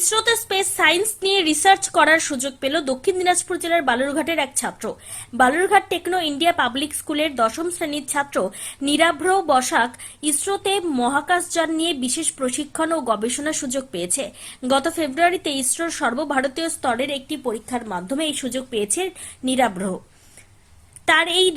ইসরোতে space science নিয়ে research করার সুযোগ পেল দক্ষিণ দিনাজপুর জেলার বালুরঘাটের এক ছাত্র। বালুরঘাট টেকনো ইন্ডিয়া পাবলিক স্কুলের দশম শ্রেণির ছাত্র নিরাভ্র বসাক ইসরোতে মহাকাশযান নিয়ে বিশেষ প্রশিক্ষণ ও গবেষণার সুযোগ পেয়েছে। গত ফেব্রুয়ারিতে ইসরোর সর্বভারতীয় স্তরের একটি পরীক্ষার মাধ্যমে এই সুযোগ পেয়েছে নিরাভ্র। তার এই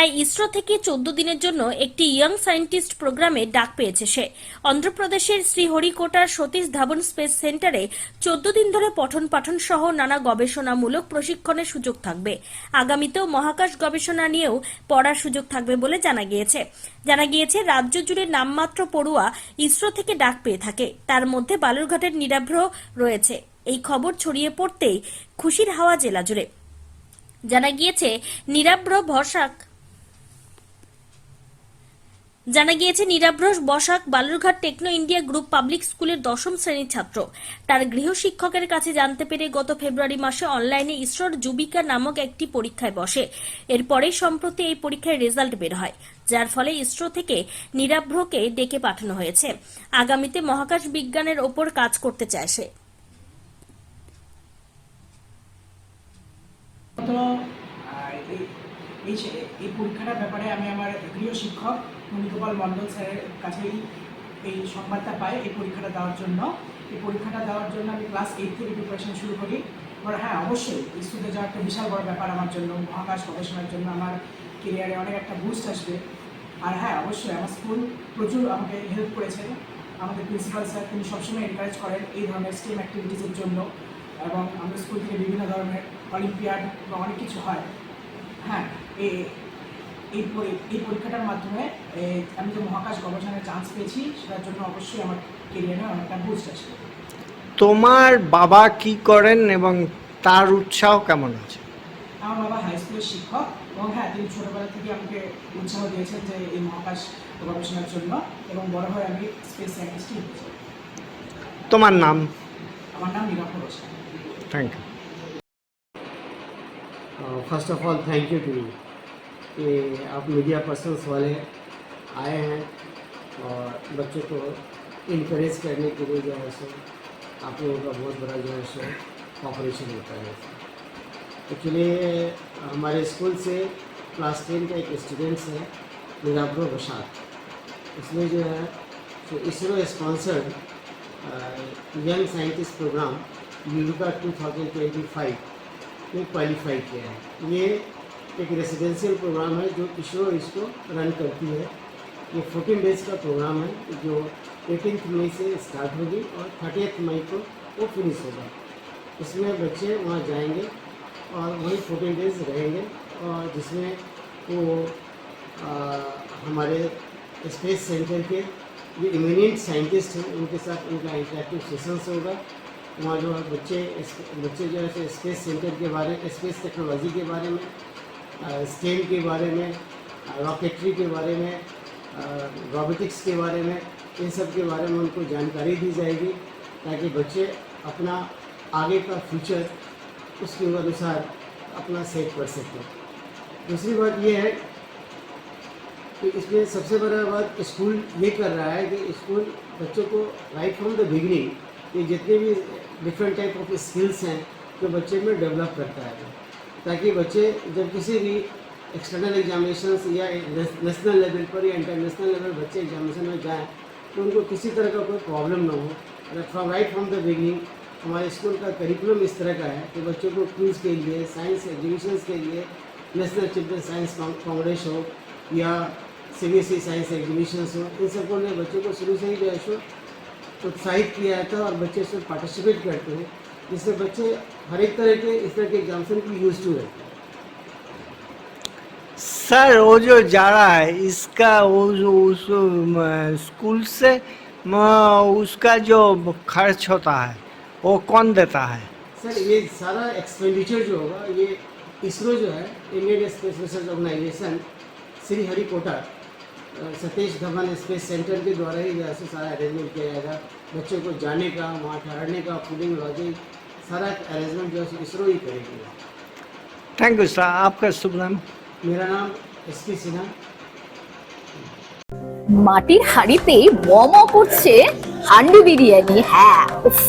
তাই ইসরো থেকে চোদ্দ দিনের জন্য একটি ইয়াং সায়েন্টিস্ট প্রোগ্রামে ডাক পেয়েছে সে। অন্ধ্রপ্রদেশের শ্রীহরিকোটার সতীশ ধাবন স্পেস সেন্টারে চোদ্দ দিন ধরে পঠন পাঠন সহ নানা গবেষণামূলক প্রশিক্ষণের সুযোগ থাকবে। আগামীতেও মহাকাশ গবেষণা নিয়েও পড়ার সুযোগ থাকবে বলে জানা গিয়েছে। জানা গিয়েছে, রাজ্য জুড়ে নামমাত্র পড়ুয়া ইসরো থেকে ডাক পেয়ে থাকে। তার মধ্যে বালুরঘাটের নিরাভ্র রয়েছে। এই খবর ছড়িয়ে পড়তেই খুশির হাওয়া জেলা জুড়ে। জানা গিয়েছে নিরাভ্র ভরসাক জানা গিয়েছে নিরাভ্রস Basak Balurghat techno India group public স্কুলের দশম শ্রেণির ছাত্র। তার গৃহশিক্ষকের কাছে জানতে পেরে গত ফেব্রুয়ারি মাসে অনলাইনে ইসরোর যুবিকা নামক একটি পরীক্ষায় বসে। এরপরেই সম্প্রতি এই পরীক্ষায় রেজাল্ট বের হয়, যার ফলে ইসরো থেকে নিরাভ্রকে ডেকে পাঠানো হয়েছে। আগামীতে মহাকাশ বিজ্ঞানের ওপর কাজ করতে চায় সে। এই এই পরীক্ষাটার ব্যাপারে আমি আমার গৃহ শিক্ষক নন্দগোপাল মণ্ডল স্যারের কাছেই এই সংবাদটা পাই এই পরীক্ষাটা দেওয়ার জন্য। এই পরীক্ষাটা দেওয়ার জন্য আমি ক্লাস এইট থেকে প্রিপারেশন শুরু করি। এবার হ্যাঁ অবশ্যই ইস্যুতে যাওয়া একটা বিশাল বড় ব্যাপার আমার জন্য, মহাকাশ গবেষণার জন্য আমার কেরিয়ারে অনেক একটা বুস্ট আসবে। আর হ্যাঁ অবশ্যই আমার স্কুল প্রচুর আমাকে হেল্প করেছে। আমাদের প্রিন্সিপাল স্যার তিনি সবসময় এনকারেজ করেন এই ধরনের স্টেম অ্যাক্টিভিটিসের জন্য এবং আমাদের স্কুল থেকে বিভিন্ন ধরনের অলিম্পিয়াড বা অনেক কিছু হয়। হ্যাঁ এই এই পরীক্ষাটার মাধ্যমে আমি যে মহাকাশ গবেষণায় চান্স পেয়েছি সেটার জন্য অবশ্যই আমার কেরিয়ারে অনেকটা বুঝ আছে। তোমার বাবা কি করেন এবং তার উৎসাহ কেমন আছে? আমার বাবা হাই স্কুলের শিক্ষক এবং হ্যাঁ তিনি ছোটোবেলা থেকে আমাকে উৎসাহ দিয়েছেন যে এই মহাকাশ গবেষণার জন্য এবং বড় হয়ে আমি স্পেস সায়েন্টিস্টই হয়েছি তোমার নাম? আমার নাম নিরাপদ thank you first of all thank you to you कि आप मीडिया पर्सनस वाले आए हैं और बच्चों को इनक्रेज करने के लिए जो है सो आप लोगों का बहुत बड़ा जो है सो कॉपरेशन होता है। एक्चुअली हमारे स्कूल से क्लास टेन का एक स्टूडेंट्स है निराब्रो बशात इसमें जो है सो ISRO sponsored young scientist programme यूरोका 2025 में क्वालिफाई किया है। ये एक रेसिडेंशियल प्रोग्राम है जो इसरो इसको रन करती है। ये 14 डेज़ का प्रोग्राम है जो 18 मई से स्टार्ट होगी और 30 मई को वो फिनिश होगा। इसमें बच्चे वहाँ जाएँगे और वहीं 14 डेज़ रहेंगे और जिसमें वो आ, हमारे स्पेस सेंटर के जो इमिनेंट साइंटिस्ट हैं उनके साथ उनका इंटरेक्टिव सेशंस होगा। वहाँ जो है बच्चे बच्चे जो है स्पेस सेंटर के बारे स्पेस टेक्नोलॉजी के बारे में स्टेम के बारे में रॉकेटरी के बारे में रोबोटिक्स के बारे में, इन सब के बारे में उनको जानकारी दी जाएगी ताकि बच्चे अपना आगे का फ्यूचर उसके अनुसार अपना सेट कर सकें। दूसरी बात यह है कि इसमें सबसे बड़ा बात स्कूल ये कर रहा है कि स्कूल बच्चों को राइट फ्रॉम द बिगनिंग ये जितने भी डिफरेंट टाइप ऑफ़ स्किल्स हैं, जो बच्चे में डेवलप करता है। ताकि बच्चे जब किसी भी एक्सटर्नल एग्जामिनेशन या नेशनल लेवल पर या इंटरनेशनल लेवल बच्चे एग्जामिनेशन में जाएँ तो उनको किसी तरह का कोई प्रॉब्लम ना हो। From right from the beginning हमारे स्कूल का करिकुलम इस तरह का है कि बच्चों को क्विज के लिए साइंस एग्जीबिशंस के लिए नेशनल चिल्ड्रन साइंस कांग्रेस हो या C B S E science exhibitions हो, इन सबको ने बच्चों को शुरू से ही जो है सो प्रोत्साहित किया जाता है और बच्चे इसमें पार्टिसिपेट करते हैं। जिससे बच्चे हर एक तरह के इस तरह के एग्ज़ाम्स को यूज़ टू रहते हैं। सर वो जो जा रहा है इसका वो जो उस स्कूल से उसका जो खर्च होता है वो कौन देता है? सर ये सारा एक्सपेंडिचर जो होगा ये इसरो जो है Indian space research organisation Sriharikota Satish Dhawan space centre के द्वारा ही जो है सो सारा अरेंजमेंट किया जाएगा। बच्चों को जाने का वहाँ ठहरने का फूडिंग लॉजिंग सारा अरेंजमेंट जो है सो इसरो ही करेगी थैंक यू सर आपका शुभ नाम मेरा नाम एस पी सिन्हा মাটির হাঁড়িতে মম করছে হান্ডি বিরিয়ানি হ্যাঁ উফ,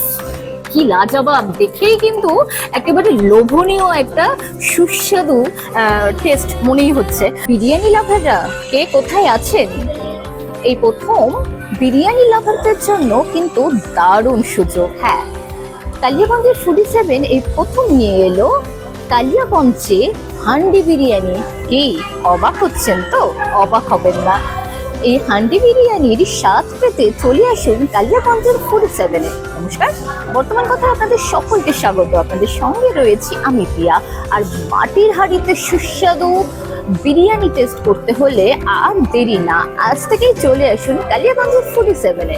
কি লাজবাব দেখেই কিন্তু একেবারে লোভনীয় একটা সুস্বাদু টেস্ট মনেই হচ্ছে বিরিয়ানি লাভাররা কে কোথায় আছেন এই প্রথম বিরিয়ানি লাভারদের জন্য কিন্তু দারুণ সুযোগ হ্যাঁ কালিয়াগঞ্জের ফুডি সেভেন এই প্রথম নিয়ে এলো কালিয়াগঞ্জে হান্ডি বিরিয়ানি। কি, অবাক হচ্ছেন তো? অবাক হবেন না। এই হান্ডি বিরিয়ানির স্বাদ পেতে চলে আসুন কালিয়াগঞ্জের ফুড সেভেনে নমস্কার, বর্তমান কথা আপনাদের সকলকে স্বাগত। আপনাদের সঙ্গে রয়েছি আমি প্রিয়া। আর মাটির হাঁড়িতে সুস্বাদু বিরিয়ানি টেস্ট করতে হলে আর দেরি না। আজ থেকেই চলে আসুন কালিয়াগঞ্জের ফুডি সেভেনে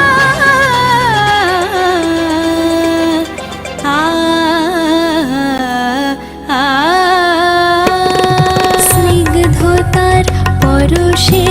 心。